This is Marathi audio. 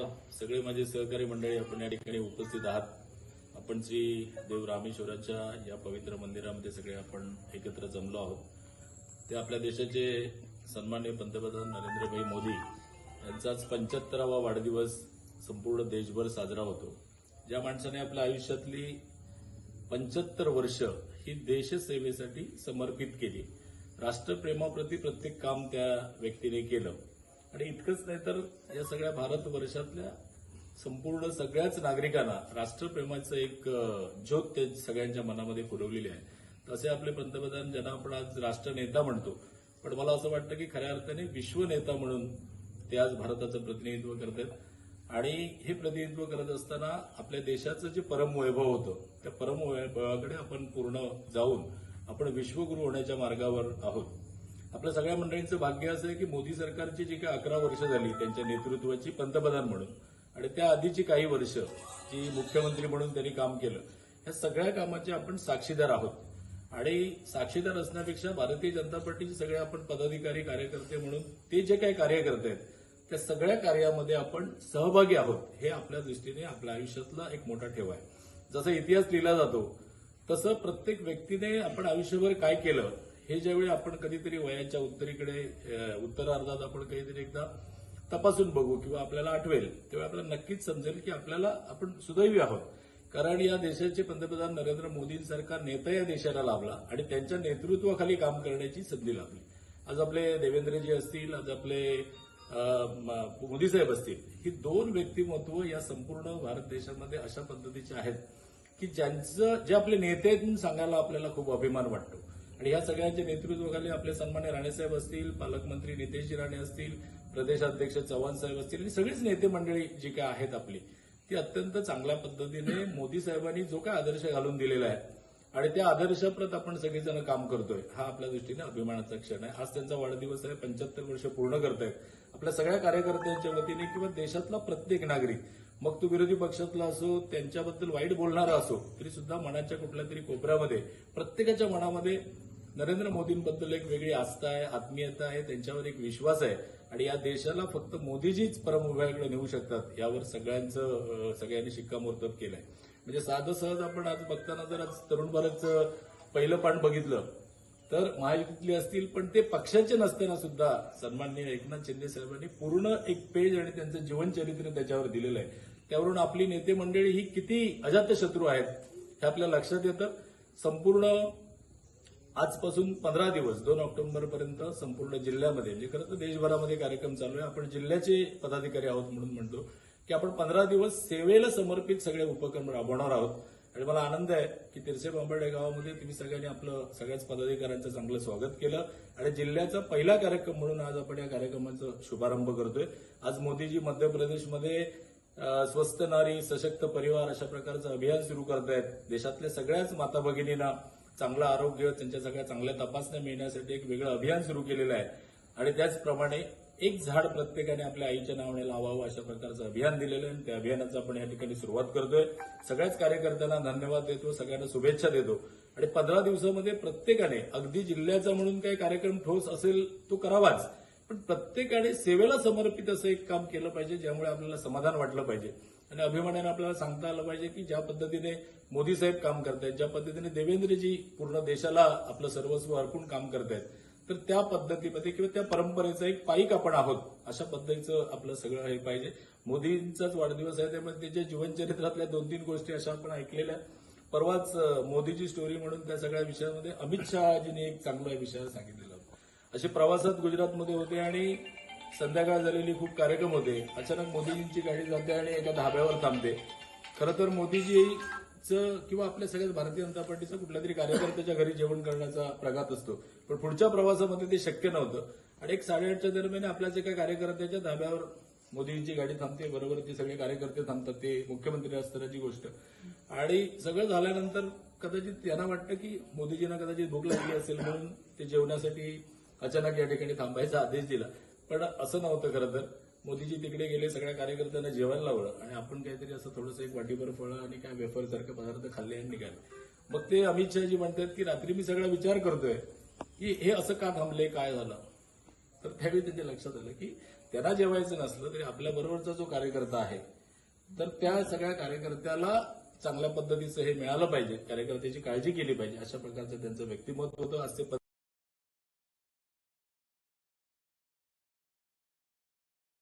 सगळे माझे सहकारी मंडळी आपण या ठिकाणी उपस्थित आहात. आपण श्री देव रामेश्वराच्या या पवित्र मंदिरामध्ये सगळे आपण एकत्र जमलो आहोत. ते आपल्या देशाचे सन्मान्य पंतप्रधान नरेंद्रभाई मोदी यांचाच पंच्याहत्तरावा वाढदिवस संपूर्ण देशभर साजरा होतो. ज्या माणसाने आपल्या आयुष्यातली पंच्याहत्तर वर्ष ही देशसेवेसाठी समर्पित केली. राष्ट्रप्रेमाप्रती प्रत्येक काम त्या व्यक्तीने केलं. आणि इतकंच नाही तर या सगळ्या भारतवर्षातल्या संपूर्ण सगळ्याच नागरिकांना राष्ट्रप्रेमाचं एक ज्योत ते सगळ्यांच्या मनामध्ये पुरवलेली आहे. तसे आपले पंतप्रधान ज्यांना आपण आज राष्ट्रनेता म्हणतो पण मला असं वाटतं की खऱ्या अर्थाने विश्वनेता म्हणून ते आज भारताचं प्रतिनिधित्व करतात आणि हे प्रतिनिधित्व करत असताना आपल्या देशाचं जे परमवैभव होतं त्या परमवैभवाकडे आपण पूर्ण जाऊन आपण विश्वगुरू होण्याच्या मार्गावर आहोत. आपल्या सगळ्या मंडळींचं भाग्य असं आहे की मोदी सरकारची जी काही अकरा वर्ष झाली त्यांच्या नेतृत्वाची पंतप्रधान म्हणून आणि त्या आधीची काही वर्ष जी मुख्यमंत्री म्हणून त्यांनी काम केलं ह्या सगळ्या कामाचे आपण साक्षीदार आहोत. आणि साक्षीदार असण्यापेक्षा भारतीय जनता पार्टीचे सगळे आपण पदाधिकारी कार्यकर्ते म्हणून ते जे काही कार्य करत आहेत त्या सगळ्या कार्यामध्ये आपण सहभागी आहोत हे आपल्या दृष्टीने आपल्या आयुष्यातला एक मोठा ठेवा आहे. जसा इतिहास लिहिला जातो तसं प्रत्येक व्यक्तीने आपण आयुष्यभर काय केलं हे ज्यावेळी आपण कधीतरी वयाच्या उत्तरेकडे उत्तरार्धात आपण काहीतरी एकदा तपासून बघू किंवा आपल्याला आठवेल तेव्हा आपल्याला नक्कीच समजेल की आपल्याला आपण सुदैवी आहोत. कारण या देशाचे पंतप्रधान नरेंद्र मोदींसारखा नेता या देशाला लाभला आणि त्यांच्या नेतृत्वाखाली काम करण्याची संधी लाभली. आज आपले देवेंद्रजी असतील आज आपले अ, मोदी साहेब असतील ही दोन व्यक्तिमत्व या संपूर्ण भारत देशामध्ये अशा पद्धतीचे आहेत की ज्यांचं जे आपले नेते आहेत म्हणून सांगायला आपल्याला खूप अभिमान वाटतो. आणि या सगळ्यांच्या नेतृत्वाखाली आपले सन्मान्य राणेसाहेब असतील पालकमंत्री नितेश राणे असतील प्रदेशाध्यक्ष चव्हाण साहेब असतील आणि सगळीच नेते मंडळी जी काय आहेत आपली ती अत्यंत चांगल्या पद्धतीने मोदी साहेबांनी जो काय आदर्श घालून दिलेला आहे आणि त्या आदर्शप्रत आपण सगळेजण काम करतोय हा आपल्या दृष्टीने अभिमानाचा क्षण आहे. आज त्यांचा वाढदिवस आहे पंच्याहत्तर वर्ष पूर्ण करतायत. आपल्या सगळ्या कार्यकर्त्यांच्या वतीने किंवा देशातला प्रत्येक नागरिक मग तो विरोधी पक्षातला असो त्यांच्याबद्दल वाईट बोलणारा असो तरी सुद्धा मनाच्या कुठल्या तरी कोपऱ्यामध्ये प्रत्येकाच्या मनामध्ये नरेंद्र मोदींबद्दल एक वेगळी आस्था आहे आत्मीयता आहे त्यांच्यावर एक विश्वास आहे. आणि या देशाला फक्त मोदीजीच परम उभ्याकडे नेऊ शकतात यावर सगळ्यांचं सगळ्यांनी शिक्कामोर्तब केलंय. म्हणजे साधं सहज आपण आज बघताना जर आज तरुण भारतचं पहिलं पान बघितलं तर महायुतीतले असतील पण ते पक्षाचे नसताना सुद्धा सन्माननीय एकनाथ शिंदे साहेबांनी पूर्ण एक पेज आणि त्यांचं जीवनचरित्र त्याच्यावर दिलेलं आहे. त्यावरून आपली नेते मंडळी ही किती अजातशत्रू आहेत हे आपल्या लक्षात येतं. संपूर्ण आजपासून पंधरा दिवस दोन ऑक्टोबर पर्यंत संपूर्ण जिल्ह्यामध्ये म्हणजे खरं तर देशभरामध्ये कार्यक्रम चालू आहे. आपण जिल्ह्याचे पदाधिकारी आहोत म्हणून म्हणतो की आपण पंधरा दिवस सेवेला समर्पित सगळे उपक्रम राबवणार आहोत. आणि मला आनंद आहे की तिरसे बांबर्डे गावामध्ये तुम्ही सगळ्यांनी आपलं सगळ्याच पदाधिकाऱ्यांचं चांगलं स्वागत केलं. आणि जिल्ह्याचा पहिला कार्यक्रम म्हणून आज आपण या कार्यक्रमाचा शुभारंभ करतोय. आज मोदीजी मध्य प्रदेशमध्ये स्वस्त नारी सशक्त परिवार अशा प्रकारचं अभियान सुरू करतायत. देशातल्या सगळ्याच माता भगिनींना चांगलं आरोग्य त्यांच्या सगळ्या चांगल्या तपासण्या मिळण्यासाठी एक वेगळं अभियान सुरू केलेलं आहे. आणि त्याचप्रमाणे एक झाड प्रत्येकाने आपल्या आईच्या नावाने लावावं अशा प्रकारचं अभियान दिलेलं आहे. आणि त्या अभियानाचं आपण या ठिकाणी सुरुवात करतोय. सगळ्याच कार्यकर्त्यांना धन्यवाद देतो सगळ्यांना शुभेच्छा देतो. आणि पंधरा दिवसामध्ये प्रत्येकाने अगदी जिल्ह्याचा म्हणून काही कार्यक्रम ठोस असेल तो करावाच. पण प्रत्येकाने सेवेला समर्पित असं एक काम केलं पाहिजे ज्यामुळे आपल्याला समाधान वाटलं पाहिजे. आणि अभिमानाने आपल्याला सांगता आलं पाहिजे की ज्या पद्धतीने मोदी साहेब काम करतायत ज्या पद्धतीने देवेंद्रजी पूर्ण देशाला आपलं सर्वस्व अर्पून काम करतायत तर त्या पद्धतीमध्ये किंवा त्या परंपरेचा एक पाईक आपण आहोत अशा पद्धतीचं आपलं सगळं हे पाहिजे. मोदींचाच वाढदिवस आहे त्यामुळे त्याच्या जीवनचरित्रातल्या दोन तीन गोष्टी अशा आपण ऐकलेल्या आहेत. परवाच मोदीची स्टोरी म्हणून त्या सगळ्या विषयामध्ये अमित शहाजींनी एक चांगला विषय सांगितलेला असे प्रवासात गुजरातमध्ये होते आणि संध्याकाळ झालेली खूप कार्यक्रम होते. अचानक मोदीजींची गाडी जाते आणि एका धाब्यावर थांबते. खरं तर मोदीजीचं किंवा आपल्या सगळ्याच भारतीय जनता पार्टीचं कुठल्या तरी कार्यकर्त्याच्या घरी जेवण करण्याचा प्रघात असतो. पण पुढच्या प्रवासामध्ये ते शक्य नव्हतं. आणि एक साडेआठच्या दरम्यान आपल्याच एका कार्यकर्त्याच्या धाब्यावर मोदींची गाडी थांबते बरोबर ते सगळे कार्यकर्ते थांबतात ते मुख्यमंत्री असतानाची गोष्ट. आणि सगळं झाल्यानंतर कदाचित त्यांना वाटतं की मोदीजींना कदाचित भूक लागली असेल म्हणून ते जेवण्यासाठी अचानक या ठिकाणी थांबायचा आदेश दिला. पण असं नव्हतं खरं तर. मोदीजी तिकडे गेले सगळ्या कार्यकर्त्यांना जेवायला लावलं आणि आपण काहीतरी असं थोडंसं एक वाटीभर फळं आणि काय वेफर सारखे पदार्थ खाल्ले आणि निघाले. मग ते अमित शहाजी म्हणतात की रात्री मी सगळा विचार करतोय की हे असं का थांबले काय झालं? तर त्यावेळी त्यांच्या लक्षात आलं की त्यांना जेवायचं नसलं तरी आपल्या बरोबरचा जो कार्यकर्ता आहे तर त्या सगळ्या कार्यकर्त्याला चांगल्या पद्धतीचं हे मिळालं पाहिजे. कार्यकर्त्याची काळजी केली पाहिजे. अशा प्रकारचं त्यांचं व्यक्तिमत्व होतं. आज ते